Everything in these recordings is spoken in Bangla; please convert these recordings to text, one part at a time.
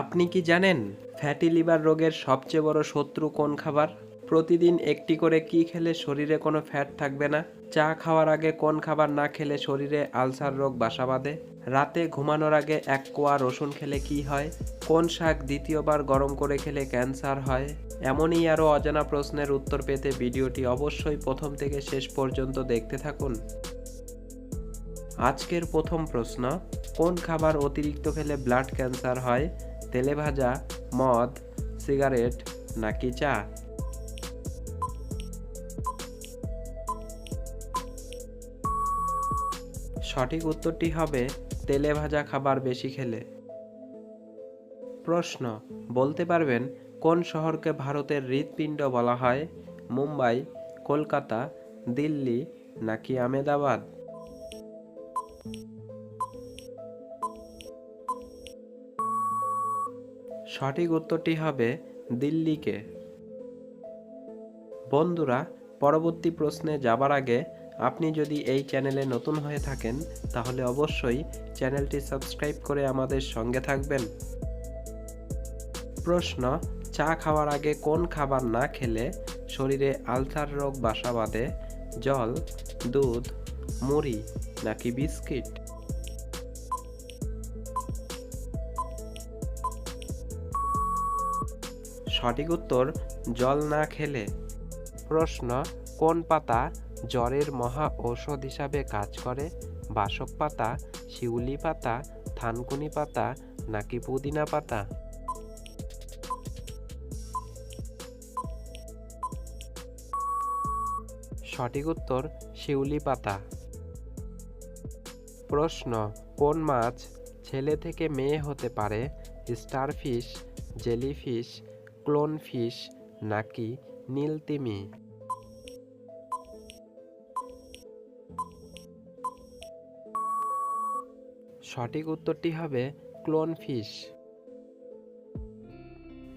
আপনি কি জানেন ফ্যাটি লিভার রোগের সবচেয়ে বড় শত্রু কোন খাবার? প্রতিদিন একটি করে কি খেলে শরীরে কোনো ফ্যাট থাকবে না? চা খাওয়ার আগে কোন খাবার না খেলে শরীরে আলসার রোগ বাসা বাঁধে? রাতে ঘুমানোর আগে এক কোয়া রসুন খেলে কি হয়? কোন শাক দ্বিতীয়বার গরম করে খেলে ক্যান্সার হয়? এমনই আরও অজানা প্রশ্নের উত্তর পেতে ভিডিওটি অবশ্যই প্রথম থেকে শেষ পর্যন্ত দেখতে থাকুন। আজকের প্রথম প্রশ্ন, কোন খাবার অতিরিক্ত খেলে ব্লাড ক্যান্সার হয়? তেলে ভাজা মদ, সিগারেট নাকি চা? সঠিক উত্তরটি হবে তেলে ভাজা খাবার বেশি খেলে। প্রশ্ন, বলতে পারবেন কোন শহরকে ভারতের হৃৎপিণ্ড বলা হয়? মুম্বাই, কলকাতা, দিল্লি নাকি আমেদাবাদ? সঠিক উত্তরটি হবে দিল্লিকে। বন্ধুরা, পরবর্তী প্রশ্নে যাবার আগে আপনি যদি এই চ্যানেলে নতুন হয়ে থাকেন, তাহলে অবশ্যই চ্যানেলটি সাবস্ক্রাইব করে আমাদের সঙ্গে থাকবেন। প্রশ্ন, চা খাওয়ার আগে কোন খাবার না খেলে শরীরে আলসার রোগ বাসা বাঁধে? জল, দুধ, মুড়ি নাকি বিস্কিট? সঠিক উত্তর, জল না খেলে। প্রশ্ন, কোন পাতা জ্বরের মহা ঔষধ হিসাবে কাজ করে? বাসক পাতা, শিউলি পাতা, থানকুনি পাতা, নাকি পুদিনা পাতা? সঠিক উত্তর, শিউলি পাতা। প্রশ্ন, কোন মাছ ছেলে থেকে মেয়ে হতে পারে? স্টারফিশ, জেলিফিশ ক্লোনফিশ নাকি নীলতিমি সঠিক উত্তরটি হবে ক্লোন ক্লোনফিশ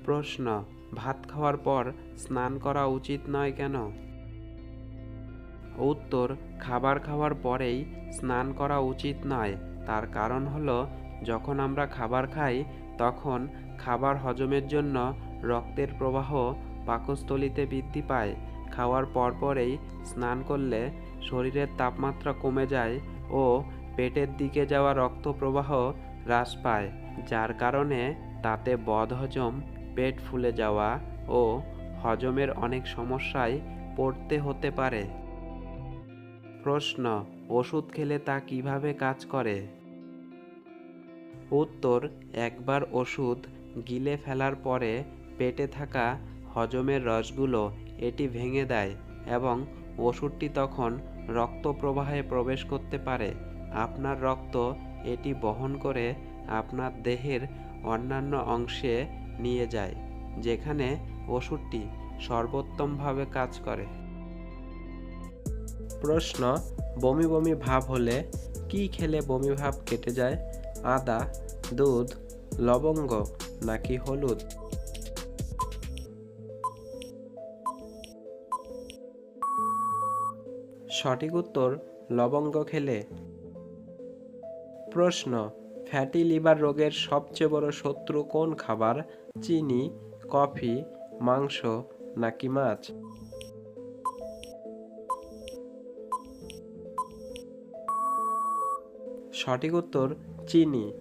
প্রশ্ন, ভাত খাওয়ার পর স্নান করা উচিত নয় কেন? উত্তর, খাবার খাওয়ার পরেই স্নান করা উচিত নয়। তার কারণ হলো, যখন আমরা খাবার খাই, তখন খাবার হজমের জন্য রক্তের প্রবাহ পাকস্থলিতে বৃদ্ধি পায়। খাওয়ার পরপরেই স্নান করলে শরীরের তাপমাত্রা কমে যায় ও পেটের দিকে যাওয়া রক্ত প্রবাহ হ্রাস পায়, যার কারণে তাতে বদহজম, পেট ফুলে যাওয়া ও হজমের অনেক সমস্যায় পড়তে হতে পারে। প্রশ্ন, ওষুধ খেলে তা কীভাবে কাজ করে? উত্তর, একবার ওষুধ গিলে ফেলার পরে পেটে থাকা হজমের রসগুলো এটি ভেঙে দেয় এবং ওষুধটি তখন রক্ত প্রবাহে প্রবেশ করতে পারে। আপনার রক্ত এটি বহন করে আপনার দেহের অন্যান্য অংশে নিয়ে যায়, যেখানে ওষুধটি সর্বোত্তমভাবে কাজ করে। প্রশ্ন, বমি বমি ভাব হলে কি খেলে বমি ভাব কেটে যায়? আদা, দুধ, লবঙ্গ নাকি হলুদ? সঠিক উত্তর লবঙ্গ খেলে। প্রশ্ন ফ্যাটি লিভার রোগের সবচেয়ে বড় শত্রু কোন খাবার, চিনি, কফি, মাংস নাকি মাছ? সঠিক উত্তর, চিনি।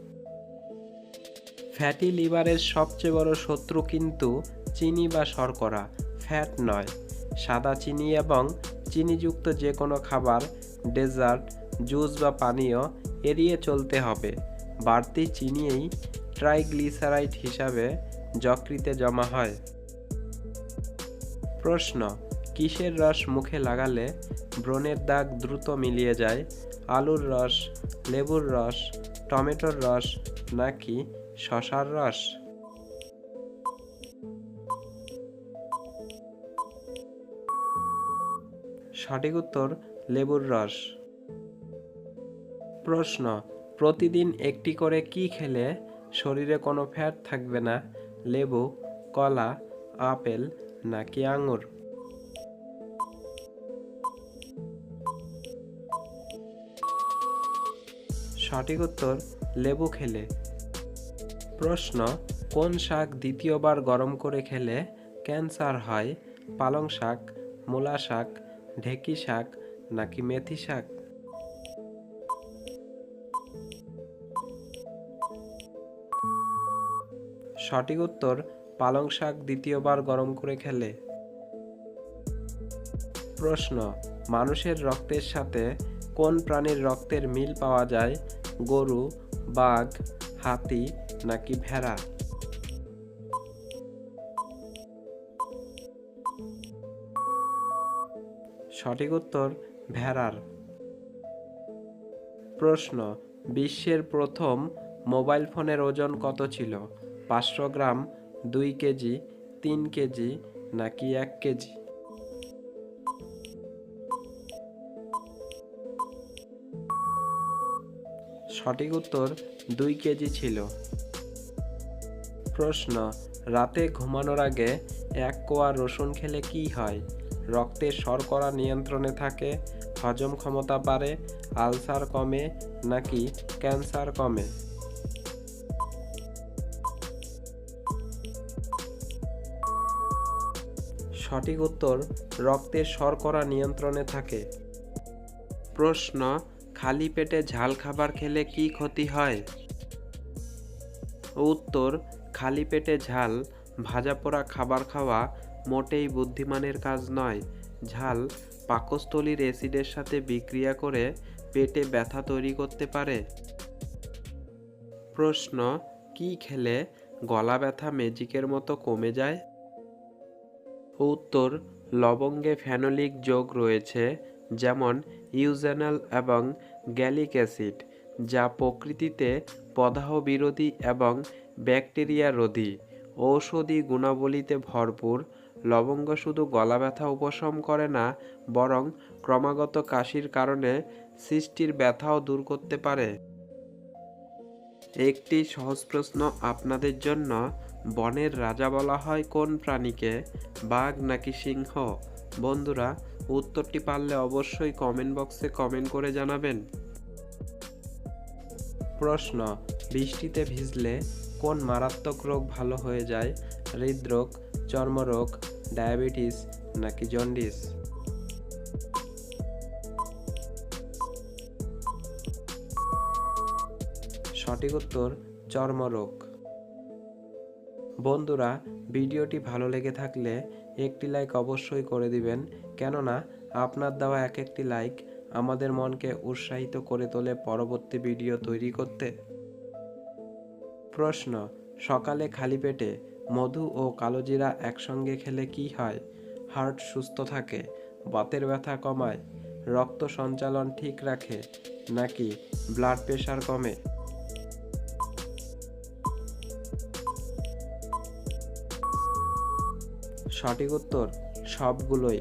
ফ্যাটি লিভারের সবচেয়ে বড় শত্রু কিন্তু চিনি বা শর্করা ফ্যাট নয়। সাদা চিনি এবং চিনিযুক্ত যে কোনো খাবার, ডেজার্ট, জুস বা পানীয় এড়িয়ে চলতে হবে। বাড়তি চিনিয়েই ট্রাইগ্লিসারাইড হিসাবে যকৃতে জমা হয়। প্রশ্ন, কিসের রস মুখে লাগালে ব্রণের দাগ দ্রুত মিলিয়ে যায়? আলুর রস, লেবুর রস, টমেটোর রস নাকি শশার রস? সঠিক উত্তর লেবুর রস। প্রশ্ন, প্রতিদিন একটি করে কি খেলে শরীরে কোনো ফ্যাট থাকবে না, লেবু, কলা, আপেল নাকি আঙুর? সঠিক উত্তর, লেবু খেলে। প্রশ্ন, কোন শাক দ্বিতীয়বার গরম করে খেলে ক্যান্সার হয়, পালং শাক, মূলা শাক ঢেকি শাক নাকি মেথি শাক? সঠিক উত্তর, পালং শাক দ্বিতীয়বার গরম করে খেলে। প্রশ্ন, মানুষের রক্তের সাথে কোন প্রাণীর রক্তের মিল পাওয়া যায়? গরু, বাঘ, হাতি নাকি ভেড়া? সঠিক উত্তর ভেড়ার। প্রশ্ন, বিশ্বের প্রথম মোবাইল ফোনের ওজন কত ছিল? পাঁচশো গ্রাম, দুই কেজি, তিন কেজি, নাকি এক কেজি? সঠিক উত্তর, দুই কেজি ছিল। প্রশ্ন, রাতে ঘুমানোর আগে এক কোয়া রসুন খেলে কি হয়? রক্তে শর্করা নিয়ন্ত্রণে থাকে, হজম ক্ষমতা বাড়ে, আলসার কমে নাকি ক্যান্সার কমে? সঠিক উত্তর রক্তের শর্করা নিয়ন্ত্রণে থাকে। প্রশ্ন, খালি পেটে ঝাল খাবার খেলে কি ক্ষতি হয়? উত্তর, খালি পেটে ঝাল, ভাজা পোড়া খাবার খাওয়া মোটেই বুদ্ধিমানের কাজ নয়। ঝাল পাকস্থলীর অ্যাসিডের সাথে বিক্রিয়া করে পেটে ব্যথা তৈরি করতে পারে। প্রশ্ন, কি খেলে গলা ব্যথা ম্যাজিকের মতো কমে যায়? উত্তর, লবঙ্গে ফ্যানোলিক যোগ রয়েছে, যেমন ইউজেনাল এবং গ্যালিক অ্যাসিড, যা প্রকৃতিতে পদাহ বিরোধী এবং ব্যাকটেরিয়া রোধী। ঔষধি গুণাবলীতে ভরপুর লবঙ্গ শুধু গলা ব্যথা উপশম করে না, বরং ক্রমাগত কাশির কারণে সৃষ্টির ব্যথাও দূর করতে পারে। একটি সহজ প্রশ্ন আপনাদের জন্য, বনের রাজা বলা হয় কোন প্রাণীকে, বাঘ নাকি সিংহ? বন্ধুরা, উত্তরটি পারলে অবশ্যই কমেন্ট বক্সে কমেন্ট করে জানাবেন। প্রশ্ন, বৃষ্টিতে ভিজলে কোন মারাত্মক রোগ ভালো হয়ে যায়? হৃদরোগ, চর্মরোগ ডায়াবেটিস নাকি জন্ডিস? সঠিক উত্তর, চর্মরোগ। বন্ধুরা, ভিডিওটি ভালো লেগে থাকলে একটি লাইক অবশ্যই করে দিবেন, কেননা আপনার দেওয়া এক একটি লাইক আমাদের মনকে উৎসাহিত করে তোলে পরবর্তী ভিডিও তৈরি করতে। প্রশ্ন, সকালে খালি পেটে মধু ও কালোজিরা একসঙ্গে খেলে কি হয়? হার্ট সুস্থ থাকে, বাতের ব্যথা কমায়, রক্ত সঞ্চালন ঠিক রাখে, নাকি ব্লাড প্রেশার কমে? সঠিক উত্তর, সবগুলোই।